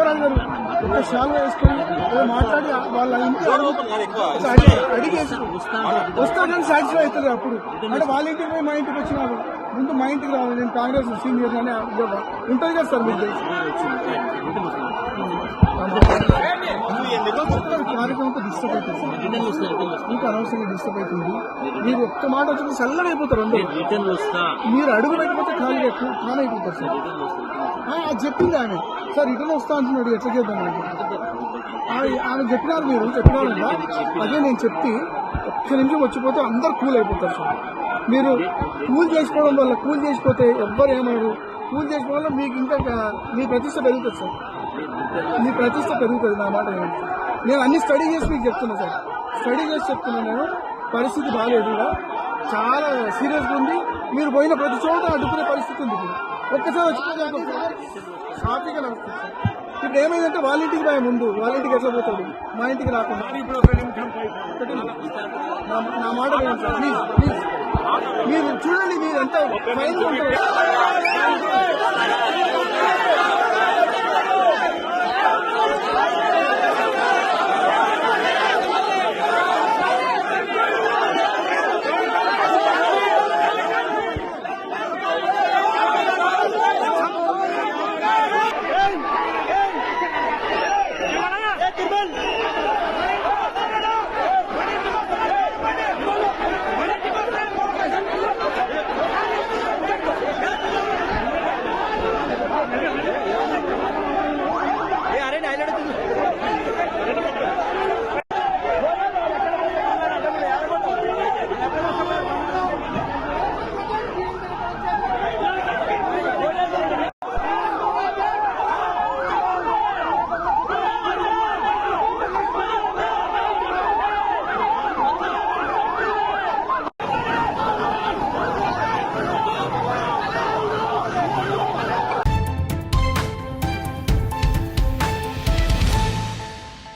ఎవ్వరు అడగరు ఒక షాల్వ వేసుకొని మాట్లాడి వాళ్ళ ఇంటి అడుగు అడిగి అడిగేసి వస్తాడని సాటిస్ఫై అవుతుంది అప్పుడు. అంటే వాళ్ళ ఇంటికి పోయి మా ఇంటికి వచ్చినారు. ముందు మా ఇంటికి రావాలి. నేను కాంగ్రెస్ సీనియర్ అని ఉంటుంది కదా సార్ మీకు తెలుసు. కార్యక్రమంతో డిస్టర్బ్ అవుతుంది మీకు అనవసరంగా డిస్టర్బ్ అవుతుంది. మీరు ఒక్క మాట వచ్చింది చల్లగా అయిపోతారు అందరూ. మీరు అడుగు పెట్టకపోతే ఖాళీ ఖాన్ అయిపోతారు సార్. అది చెప్పింది ఆమె. సార్ రిటర్న్ వస్తా అంటున్నాడు ఎట్లా చేద్దాం ఆమె చెప్పినారు మీరు చెప్పినారు అదే నేను చెప్పి ఒక్క నిమిషం వచ్చిపోతే అందరు కూల్ అయిపోతారు సార్. మీరు కూల్ చేసుకోవడం వల్ల కూల్ చేసిపోతే ఎవ్వరు ఏమన్నారు కూల్ చేసుకోవడం వల్ల మీకు ఇంకా మీ ప్రతిష్ట పెరుగుతుంది సార్. మీ ప్రతిష్ట పెరుగుతుంది నా మాట నేను అన్ని స్టడీ చేసి మీకు చెప్తున్నా సార్. స్టడీ చేసి చెప్తున్నా నేను. పరిస్థితి బాగాలేదు చాలా సీరియస్గా ఉంది. మీరు పోయిన ప్రతి చోట అడ్డుకునే పరిస్థితి ఉంది. ఒక్కసారి వచ్చి హ్యాపీగా నడుస్తుంది ఇప్పుడు ఏమైందంటే వాళ్ళ ఇంటికి పోయే ముందు వాళ్ళ ఇంటికి ఎట్లా పోతాడు? మా ఇంటికి రాకుండా. నా- నా మాట ప్లీజ్ ప్లీజ్. మీరు చూడండి మీరు ఎంత ఫైన్